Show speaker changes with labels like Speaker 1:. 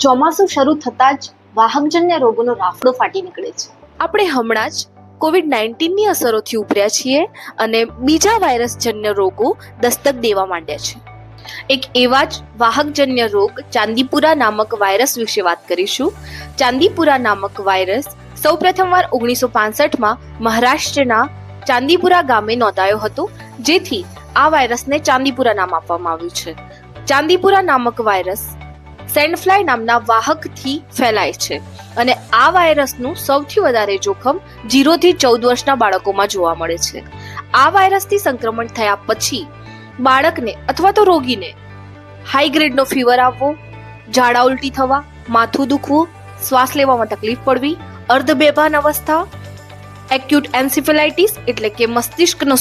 Speaker 1: ચોમાસું શરૂ થતાં જ વાહકજન્ય રોગોનો રાફડો ફાટી નીકળે છે.
Speaker 2: આપણે હમણાં જ કોવિડ નાઇન્ટીનની અસરોથી ઉભર્યા છીએ અને બીજા વાયરસજન્ય રોગો દસ્તક દેવા માંડ્યા છે. એક એવા જ વાહકજન્ય રોગ ચાંદીપુરા નામક વાયરસ વિશે વાત કરીશું. ચાંદીપુરા નામક વાયરસ સૌપ્રથમવાર ઓગણીસો પાસઠમાં મહારાષ્ટ્રના ચાંદીપુરા ગામે નોંધાયો હતો, જેથી આ વાયરસને ચાંદીપુરા નામ આપવામાં આવ્યું છે. ચાંદીપુરા નામક વાયરસ સેન્ડફ્લાય નામના વાહકથી ફેલાય છે. અને આ વાયરસનું સૌથી વધારે જોખમ જીરોથી ચૌદ વર્ષના બાળકોમાં જોવા મળે છે. આ વાયરસથી સંક્રમણ થયા પછી બાળકને અથવા તો રોગીને હાઈ ગ્રેડનો ફીવર આવવો, ઝાડા ઉલટી થવા, માથું દુખવું, શ્વાસ લેવામાં તકલીફ પડવી અર્ધ બેભાન અવસ્થા એક્યુટ એન્સિફેલાઇટિસ એટલે કે મસ્તિષ્કનો